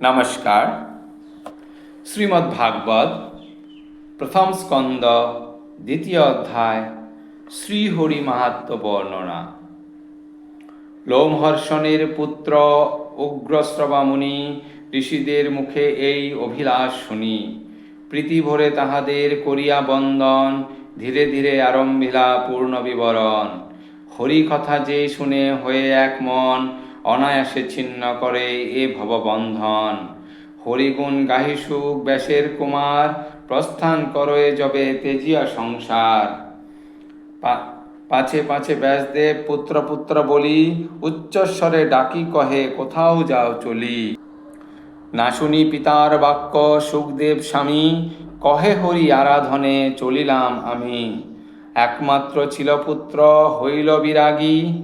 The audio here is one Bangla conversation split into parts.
নমস্কার। শ্রীমদ্ ভাগবত, প্রথম স্কন্দ, দ্বিতীয় অধ্যায়, শ্রীহরি মাহাত্ম বর্ণনা। লোমহর্ষণের পুত্র উগ্রশ্রবামুনি ঋষিদের মুখে এই অভিলাষ শুনি। প্রীতি ভরে তাহাদের করিয়া বন্দন ধীরে ধীরে আরম্ভিলা পূর্ণ বিবরণ। হরি কথা যে শুনে হয়ে এক মন অনায়াসে ছিন্ন করে এ ভববন্ধন। হরিগুণ গাহি সুখ ব্যাসের কুমার, প্রস্থান করয়ে যবে তেজিয়া সংসার। পাছে পাছে ব্যাসদেব পুত্র পুত্র বলি, উচ্চস্বরে ডাকি কহে, কোথাও যাও চলি। না শুনি পিতার বাক্য, সুখদেব স্বামী, কহে হরি আরাধনে চলিলাম আমি। একমাত্র ছিল পুত্র, হইল বিরাগী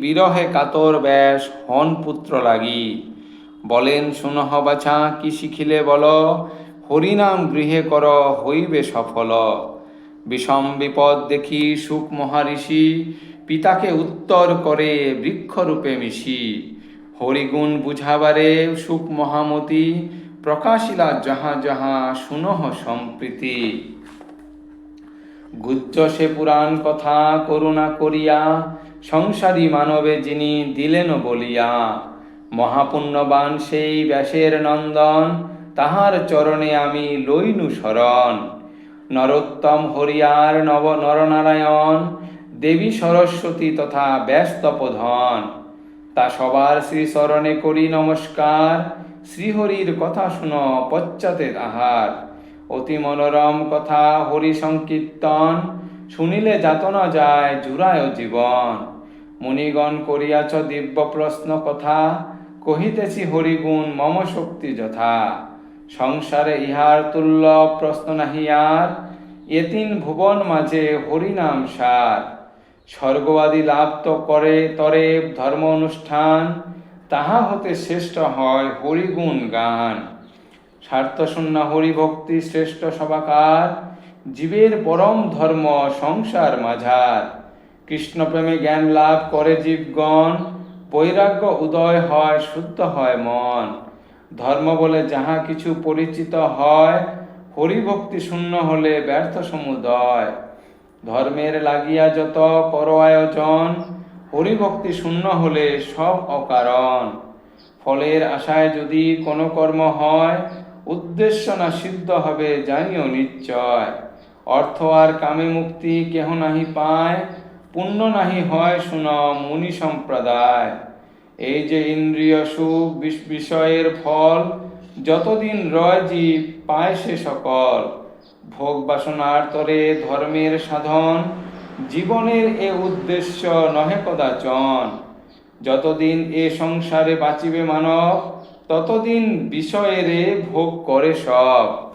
বিরহে কাতর ব্যাস, হন পুত্র লাগি। বলেন শুনহ বাছা, কি শিখিলে বল? হরিনাম গৃহে কর, হইবে সফল। বিষম বিপদ দেখি সুখ মহারিষি, পিতাকে উত্তর করে বৃক্ষরূপে মিশি। হরিগুণ বুঝাবারে সুখ মহামতি, প্রকাশিলা যাহা যাহা শুনহ সম্প্রীতি। গুজ্জ সে পুরাণ কথা, করুণা করিয়া সংসারী মানবে যিনি দিলেন বলিয়া। মহাপুণ্যবান সেই ব্যাসের নন্দন, তাহার চরণে আমি লইনু শরণ। নরোত্তম হরিয়ার নব নরনারায়ণ, দেবী সরস্বতী তথা ব্যস্তপধন তা সবার শ্রীচরণে করি নমস্কার, শ্রীহরির কথা শুন পশ্চাতে তাহার অতি মনোরম কথা হরি সংকীর্তন, শুনিলে যাতনা যায় জুড়ায় জীবন। মুনিগণ করিয়াছ দিব্য প্রশ্ন কথা, কহিতেছি হরিগুণ, মম শক্তি যথা। সংসারে ইহার তুল্য প্রশ্ন নাহি আর, এতিন ভুবন মাঝে হরিনাম সার। স্বর্গবাদী লাভ তো করে তরে ধর্ম অনুষ্ঠান, তাহা হতে শ্রেষ্ঠ হয় হরিগুণ গান। স্বার্থশূন্য হরিভক্তি শ্রেষ্ঠ সবাকার, জীবের পরম ধর্ম সংসার মাঝার। কৃষ্ণপ্রেমে জ্ঞান লাভ করে জীবগণ, বৈরাগ্য উদয় হয়, শুদ্ধ হয় মন। ধর্ম বলে যাহা কিছু পরিচিত হয়, হরিভক্তি শূন্য হলে ব্যর্থ সমুদয়। ধর্মের লাগিয়া যত কর আয়োজন হরিভক্তি শূন্য হলে সব অকারণ। ফলের আশায় যদি কোনো কর্ম হয়, উদ্দেশ্য না সিদ্ধ হবে, জানিও নিশ্চয়। অর্থ আর কামে মুক্তি কেহ নাহি পায় পুণ্য নাহি হয় শুন মুনি সম্প্রদায়। এই যে ইন্দ্রিয় সুখ বিষ- বিষয়ের ফল, যতদিন রয় জীব, পায় সে সকল। ভোগ বাসনার তরে ধর্মের সাধন, জীবনের এ উদ্দেশ্য নহে কদাচন। যতদিন এ সংসারে বাঁচিবে মানব, ততদিন বিষয়েরে ভোগ করে সব।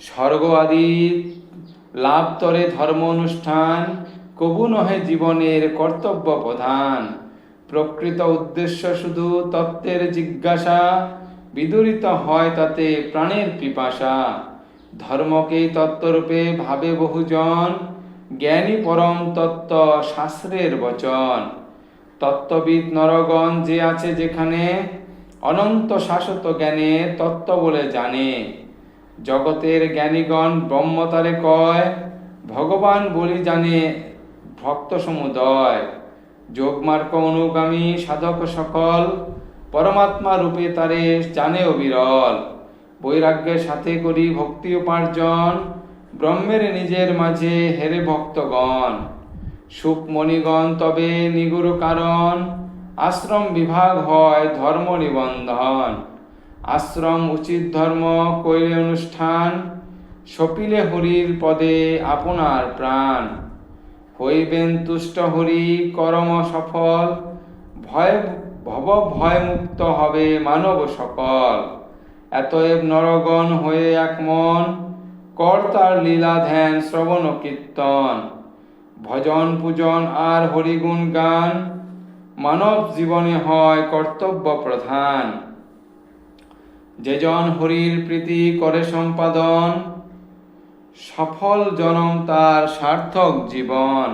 স্বর্গ আদি লাভ তরে ধর্ম অনুষ্ঠান কবু নহে জীবনের কর্তব্য প্রধান। প্রকৃত উদ্দেশ্য শুধু তত্ত্বের জিজ্ঞাসা, বিদরিত হয় তাতে প্রাণের পিপাসা। ধর্মকেই তত্ত্বরূপে ভাবে বহুজন, জ্ঞানী পরম তত্ত্ব শাস্ত্রের বচন। তত্ত্ববিদ নরগণ যে আছে যেখানে, অনন্ত শাশ্বত জ্ঞানে তত্ত্ব বলে জানে। জগতের জ্ঞানীগণ ব্রহ্মতারে কয়, ভগবান বলি জানে ভক্ত সমুদয় যোগমার্গ অনুগামী সাধক সকল, পরমাত্মা রূপে তারে জানে অবিরল বৈরাগ্যের সাথে করি ভক্তি উপার্জন, ব্রহ্মের নিজের মাঝে হেরে ভক্তগণ। সুখমণিগণ তবে নিগুরু কারণ, আশ্রম বিভাগ হয় ধর্ম নিবন্ধন। আশ্রম উচিত ধর্ম কইলে অনুষ্ঠান, সপিলে হরির পদে আপনার প্রাণ। হইবেন তুষ্ট হরি, করম সফল, ভয় ভব ভয় মুক্ত হবে মানব সকল। এতএব নরগণ হয়ে এক মন কর্তার লীলা ধ্যান, শ্রবণ কীর্তন। ভজন পূজন আর হরিগুণ গান, মানব জীবনে হয় কর্তব্য প্রধান। যেজন হরির প্রীতি করে সম্পাদন সফল জনম তার সার্থক জীবন।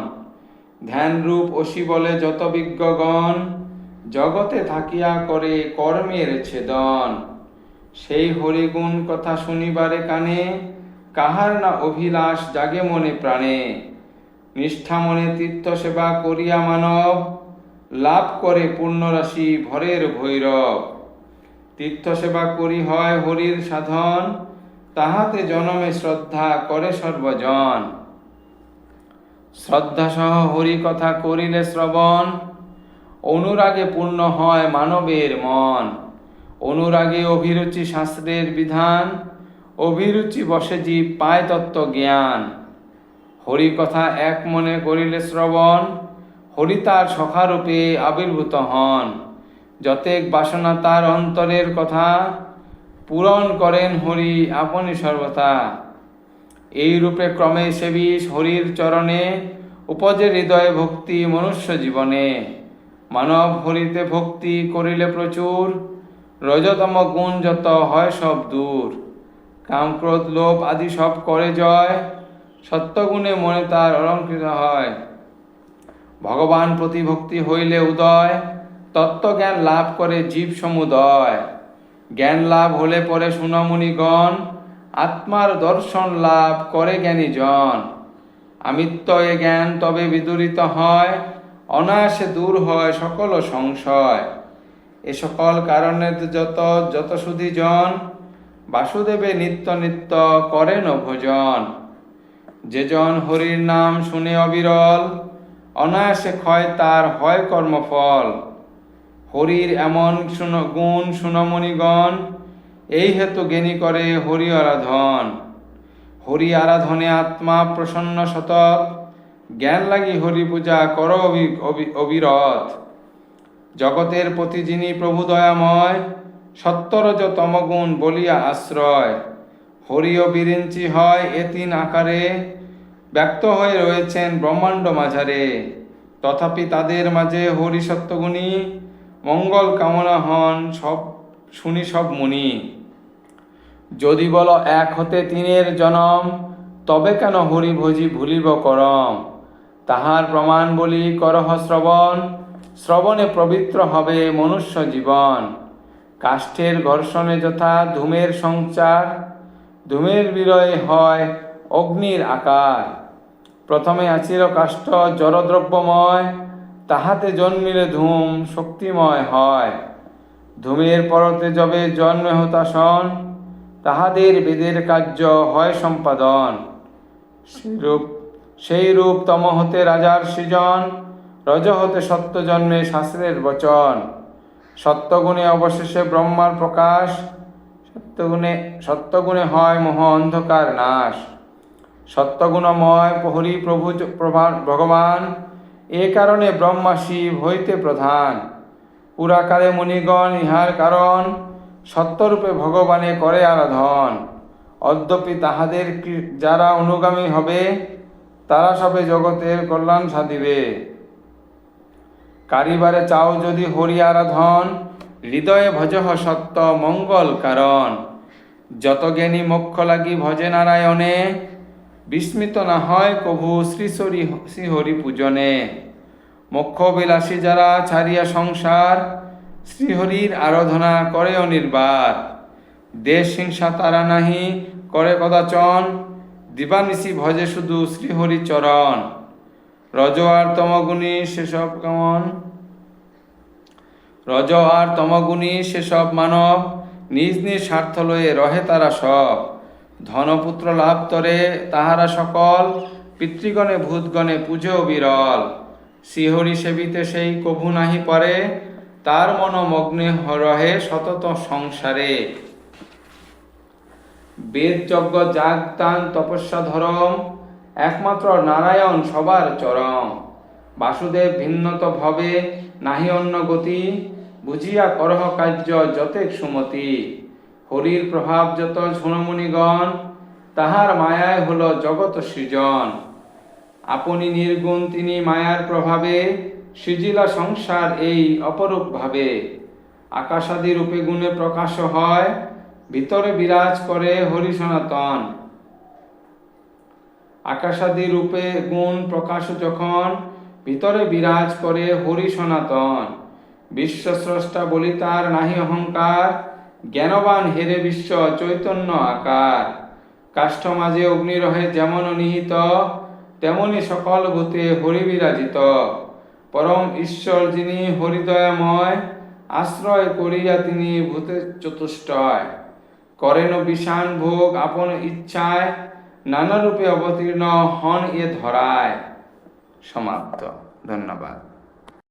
ধ্যানরূপ অসি বলে যত বিজ্ঞগণ, জগতে থাকিয়া করে কর্মের ছেদন। সেই হরিগুণ কথা শুনিবারে কানে, কাহার না অভিলাষ জাগে মনে প্রাণে। নিষ্ঠা মনে তীর্থ সেবা করিয়া মানব, লাভ করে পূর্ণরাশি ভরের ভৈরব। তীর্থ সেবা করি হয় হরির সাধন তাহাতে জনমে শ্রদ্ধা করে সর্বজন। শ্রদ্ধা সহ হরি কথা করিলে শ্রবণ, অনুরাগে পূর্ণ হয় মানবের মন। অনুরাগে অভিরুচি শাস্ত্রের বিধান, অভিরুচি বসে জীব পায় তত্ত্ব জ্ঞান। হরি কথা এক মনে করিলে শ্রবণ, হরি তার সখারূপে আবির্ভূত হন। যতেক বাসনা তার অন্তরের কথা পূরণ করেন হরি আপনি সর্বতা এই রূপে ক্রমে সেবী হরির চরণে উপজে হৃদয়ে ভক্তি মনুষ্য জীবনে। মানব হরিতে ভক্তি করিলে প্রচুর, রজতম গুণ যত হয় সব দূর। কাম ক্রোধ লোভ আদি সব করে জয়, সত্যগুণে মনে তার অলঙ্কৃত হয়। ভগবান প্রতি ভক্তি হইলে উদয়, তত্ত্বজ্ঞান লাভ করে জীব সমুদয়। জ্ঞান লাভ হলে পরে সুনমুনিগণ আত্মার দর্শন লাভ করে জ্ঞানী জন আমিত্ব এ জ্ঞান তবে বিদূরিত হয়, অনায়াসে দূর হয় সকল সংশয়। এ সকল কারণে যত যত সুধি জন বাসুদেবে নিত্য নিত্য করেন ভোজন। যে জন হরির নাম শুনে অবিরল, অনায়াসে ক্ষয় তার হয় কর্মফল। হরির এমন গুণ সুনমণিগণ এই হেতু জ্ঞানী করে হরি আরাধন। হরি আরাধনে আত্মা প্রসন্ন শতক, জ্ঞান লাগি হরি পূজা কর অবি- অবি- অবিরত। জগতের প্রতি যিনি প্রভু দয়াময়, সত্তরজ তমগুণ বলিয়া আশ্রয়। হরি বিরিঞ্চি হয় এ তিন আকারে, ব্যক্ত হয়ে রয়েছেন ব্রহ্মাণ্ড মাঝারে। তথাপি তাদের মাঝে হরি সত্যগুণী মঙ্গল কামনা হন, সব শুনি সব মুনি। যদি বল এক হতে তিনের জনম, তবে কেন হরি ভোজি ভুলিব করম? তাহার প্রমাণ বলি করহ শ্রবণ, শ্রবণে পবিত্র হবে মনুষ্য জীবন। কাষ্ঠের ঘর্ষণে যথা ধূমের সংচার, ধূমের বিরয়ে হয় অগ্নির আকার। প্রথমে আচির কাষ্ঠ জড়দ্রব্যময় তাহাতে জন্মিলে ধূম শক্তিময় হয়। ধূমের পরতে যবে জন্মে হতাশন তাহাদের বেদের কার্য হয় সম্পাদন। সেইরূপ সেই রূপ তম হতে রাজার সৃজন, রজ হতে সত্য জন্মে শাস্ত্রের বচন। সত্যগুণে অবশেষে ব্রহ্মার প্রকাশ, সত্যগুণে সত্যগুণে হয় মোহ অন্ধকার নাশ। সত্যগুণময় হরি প্রভু চ- প্রভা- ভগবান এ কারণে ব্রহ্মা শিব হইতে প্রধান। পুরাকালে মুনিগণ ইহার কারণ সত্যরূপে ভগবানে করে আরাধন। অদ্যপি তাহাদের যারা অনুগামী হবে, তারা সবে জগতের কল্যাণ সাধিবে। কারিবারে চাও যদি হরি আরাধন, হৃদয়ে ভজহ সত্য মঙ্গল কারণ। যত জ্ঞানী মোক্ষ লাগি ভজে নারায়ণে বিস্মিত না হয় কভু শ্রী শ্রী শ্রী হরি পূজনে। মোক্ষ বিলাসী যারা ছাড়িয়া সংসার শ্রীহরির আরাধনা করে অনির্বার দেশ হিংসা তারা নাহি করে কদাচন, দিবানিশি ভজে শুধু শ্রীহরি চরণ। রজ আর তমগুণী সেসব কেমন? রজ আর তমগুণী সেসব মানব, নিজ নিজ স্বার্থ লয়ে রহে তারা সব। ধনপুত্র লাভ তরে তাহারা সকল, পিতৃগণে, ভূতগণে পুজো বিরল। শ্রীহরি সেবিতে সেই কভু নাহি পরে তার মন মগ্নে রহে সতত সংসারে। বেদ যজ্ঞ যাগ তান তপস্যা ধরম একমাত্র নারায়ণ সবার চরম। বাসুদেব ভিন্নত ভবে নাহি অন্য গতি, বুঝিয়া করহ কার্য যতেক সুমতি। হরির প্রভাব যত ঝুণমুনিগণ তাহার মায়ায় হল জগত সৃজন। আপনি নির্গুণ, তিনি মায়ার প্রভাবে, সৃজিলা সংসার এই অপরূপ ভাবে আকাশাদি রূপে গুণে প্রকাশ হয়, ভিতরে বিরাজ করে হরি সনাতন। আকাশাদি রূপে গুণ প্রকাশ যখন, ভিতরে বিরাজ করে হরি সনাতন। বিশ্বস্রষ্টা বলি তার নাহি অহংকার জ্ঞানবান হেরে বিশ্ব চৈতন্য আকার। কাষ্ঠ মাঝে অগ্নি রহে যেমন নিহিত, তেমনি সকল ভূতে হরি বিরাজিত পরম ঈশ্বর যিনি হরিদয়াময় আশ্রয় করিয়া তিনি ভূতে চতুষ্টয়। করেন বিষাণ ভোগ আপন ইচ্ছায় নানা রূপে অবতীর্ণ হন এ ধরায়। সমাপ্ত। ধন্যবাদ।